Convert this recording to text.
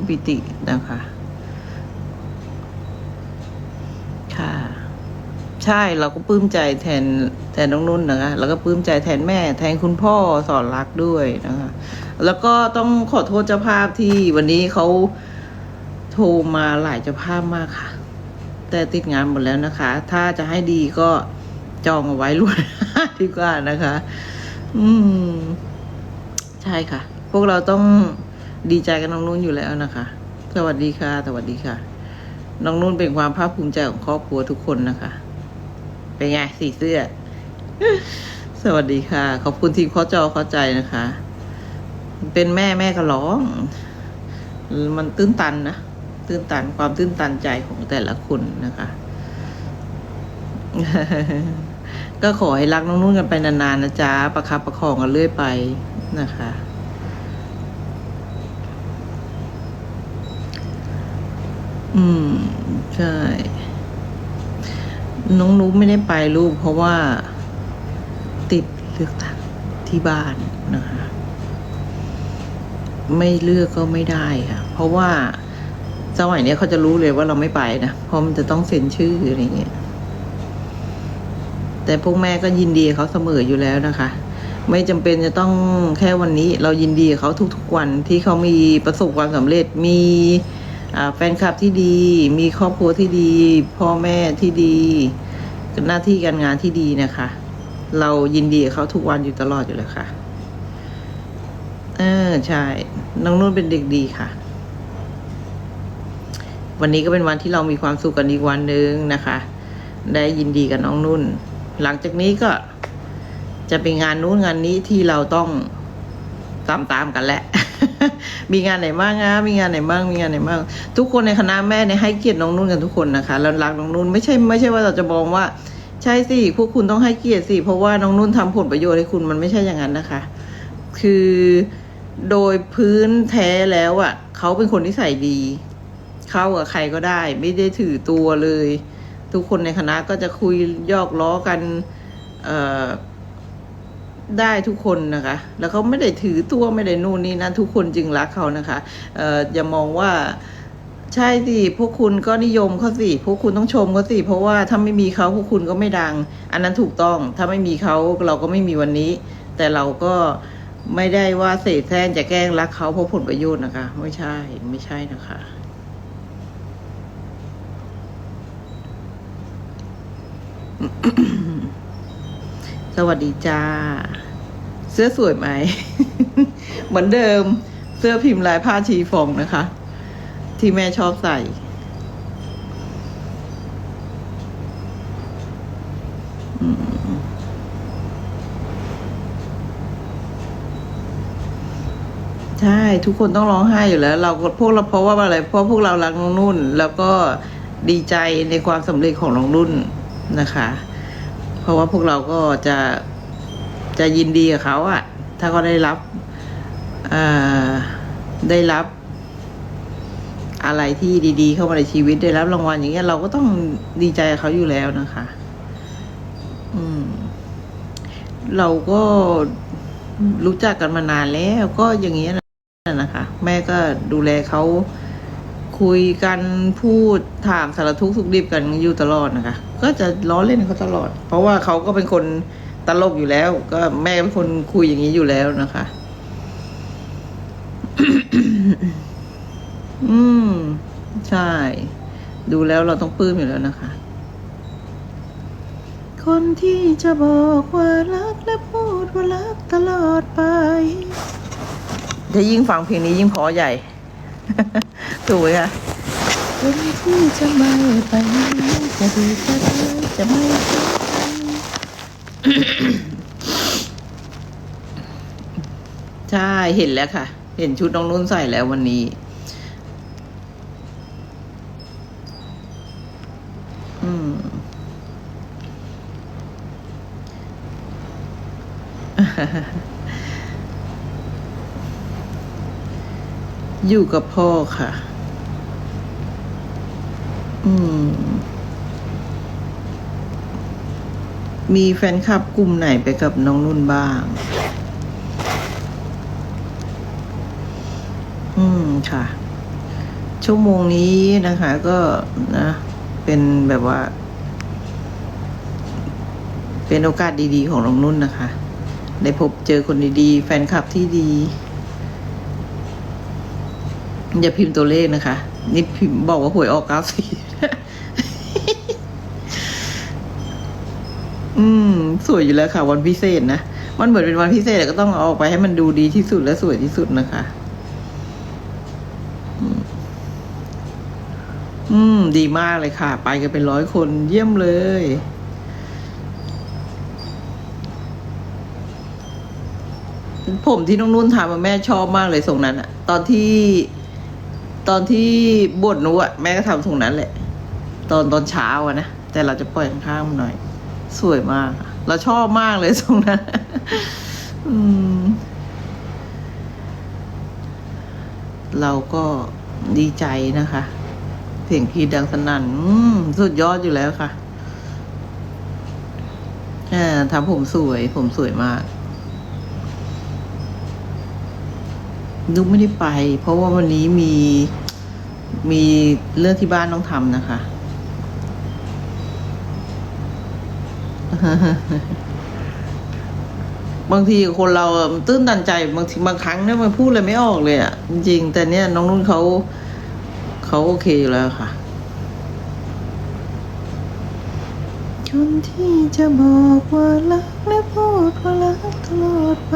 มปิตินะคะ ค่ะ ใช่เราก็ปลื้มใจแทนแทนน้องนุ่นนะคะ แล้วก็ปลื้มใจแทนแม่ แทนคุณพ่อสอนรักด้วยนะคะ แล้วก็ต้องขอโทษเจ้าภาพที่วันนี้เขาโทรมาหลายเจ้าภาพมากค่ะ แต่ติดงานหมดแล้วนะคะ ถ้าจะให้ดีก็จองเอาไว้ล่วงหน้าดีกว่านะคะ อืม ใช่ค่ะ พวกเราต้อง ดีใจกับน้องนุ่นอยู่แล้วนะคะ สวัสดีค่ะ สวัสดีค่ะ น้องนุ่นเป็นความภาคภูมิใจของครอบครัวทุกคนนะคะ เป็นไงสีเสื้อ สวัสดีค่ะ ขอบคุณทีมข้อจอเข้าใจนะคะ เป็นแม่แม่ก็ร้อง มันตื้นตันนะ ตื้นตันความตื้นตันใจของแต่ละคนนะคะ ก็ขอให้รักน้องนุ่นกันไปนานๆนะจ๊ะ ประคับประคองกันเรื่อยไปนะคะ อืม ใช่ น้องนุ๊กไม่ได้ไปลูกเพราะว่า ติดเลือกตั้งที่บ้านนะคะ ไม่เลือกก็ไม่ได้ค่ะ เพราะว่าสมัยเนี้เขาจะรู้เลยว่าเราไม่ไปนะเพราะมันจะต้องเซ็นชื่ออะไรเงี้ยแต่พวกแม่ก็ยินดีเขาเสมออยู่แล้วนะคะ ไม่จำเป็นจะต้องแค่วันนี้ เรายินดีกับเขาทุกๆวันที่เขามีประสบความสำเร็จมี แฟนคลับที่ดี มีครอบครัวที่ดี พ่อแม่ที่ดี หน้าที่การงานที่ดีนะคะ เรายินดีกับเขาทุกวันอยู่ตลอดอยู่แล้วค่ะ เออใช่ น้องนุ่นเป็นเด็กดีค่ะ วันนี้ก็เป็นวันที่เรามีความสุขกันอีกวันหนึ่งนะคะ ได้ยินดีกับน้องนุ่น หลังจากนี้ก็จะเป็นงานนู้นงานนี้ที่เราต้องตามตามกันแหละ มีงานไหนบ้างนะมีงานไหนบ้างมีงานไหนบ้างทุกคนในคณะแม่เนี่ยให้เกียรติน้องนุ่นกันทุกคนนะคะแล้วรักน้องนุ่นไม่ใช่ไม่ใช่ว่าเราจะมองว่า ใช่สิพวกคุณต้องให้เกียรติสิเพราะว่าน้องนุ่นทำผลประโยชน์ให้คุณมันไม่ใช่อย่างนั้นนะคะ คือโดยพื้นแท้แล้วอะ่ะเขาเป็นคนที่ใส่ดีเข้ากับใครก็ได้ ไม่ได้ถือตัวเลย ทุกคนในคณะก็จะคุยยอกล้อกัน เอ่อ ได้ทุกคนนะคะ แล้วเขาไม่ได้ถือตัวไม่ได้นู่นนี่นั่นทุกคนจึงรักเขานะคะเอ่ออย่ามองว่าใช่สิ พวกคุณก็นิยมเขาสิ พวกคุณต้องชมเขาสิ เพราะว่าถ้าไม่มีเขาพวกคุณก็ไม่ดัง อันนั้นถูกต้อง ถ้าไม่มีเขาเราก็ไม่มีวันนี้ แต่เราก็ไม่ได้ว่าเสแสร้งจะแกล้งรักเขาเพราะผลประโยชน์นะคะ ไม่ใช่ ไม่ใช่นะคะสวัสดีจ้า สื้อสวยไหม เหมือนเดิมเสื้อพิมพ์ลายผ้าชีฟองนะคะ ที่แม่ชอบใส่ ใช่ ทุกคนต้องร้องไห้อยู่แล้ว เราพวกเราเพราะว่าอะไร เพราะพวกเรารักน้องนุ่น แล้วก็ดีใจในความสำเร็จของน้องนุ่นนะคะ เพราะว่าพวกเราก็จะ จะยินดีกับเขาอะถ้าเขาได้รับได้รับ อะไรที่ดี ๆ เข้ามาในชีวิตได้รับรางวัลอย่างเงี้ยเราก็ต้องดีใจกับเขาอยู่แล้วนะคะ อืม เราก็รู้จักกันมานานแล้วก็อย่างเงี้ยนะคะ แม่ก็ดูแลเขาคุยกันพูดถามสารทุกข์สุขดิบกันอยู่ตลอดนะคะ ก็จะล้อเล่นเขาตลอด เพราะว่าเขาก็เป็นคน ตลกอยู่แล้ว ก็แม่เป็นคนคุยอย่างนี้อยู่แล้วนะคะ อืม ใช่ ดูแล้วเราต้องปลื้มอยู่แล้วนะคะ คนที่จะบอกว่ารักและพูดว่ารักตลอดไปถ้ายิ่งฟังเพลงนี้ยิ่งพอใหญ่ ถูกไหมคะคนที่จะไม่ไปจะดีจะร้ายจะไม่ ใช่เห็นแล้วค่ะ เห็นชุดน้องนุ่นใส่แล้ววันนี้ อืมอยู่กับพ่อค่ะ อืม มีแฟนคลับกลุ่มไหนไปกับน้องนุ่นบ้าง อืมค่ะ ชั่วโมงนี้นะคะ ก็นะ เป็นแบบว่า เป็นโอกาสดีๆ ของน้องนุ่นนะคะ ได้พบเจอคนดีๆ แฟนคลับที่ดี อย่าพิมพ์ตัวเลขนะคะ นี่พิมพ์บอกว่าหวยออกเก้าสี่ อืม สวยอยู่แล้วค่ะ วันพิเศษนะมันเหมือนเป็นวันพิเศษแต่ก็ต้องเอาออกไปให้มันดูดีที่สุดและสวยที่สุดนะคะอืม ดีมากเลยค่ะ ไปกันเป็นร้อยคนเยี่ยมเลย ผมที่น้องนุ่นทำอะแม่ชอบมากเลยทรงนั้นอะตอนที่ ตอนที่บวชนูอะแม่ก็ทำทรงนั้นแหละ ตอนตอนเช้าอะนะ แต่เราจะปล่อยข้างมันหน่อย สวยมาก เราชอบมากเลยทรงนั้นเราก็ดีใจนะคะ เสียงกรีดังสนั่นอืมสุดยอดอยู่แล้วค่ะอ่ทำผมสวย ผมสวยมากนุกไม่ได้ไป เพราะว่าวันนี้มีมีเรื่องที่บ้านต้องทำนะคะ บางทีคนเราตื้นตันใจบางทีบางครั้งเนี่ยมันพูดเลยไม่ออกเลยอะ่ะ จริง แต่เนี่ยน้องนุ่นเขาเขาโอเคอยู่แล้วค่ะคนที่จะบอกว่ารักและพูดว่ารักตลอดไป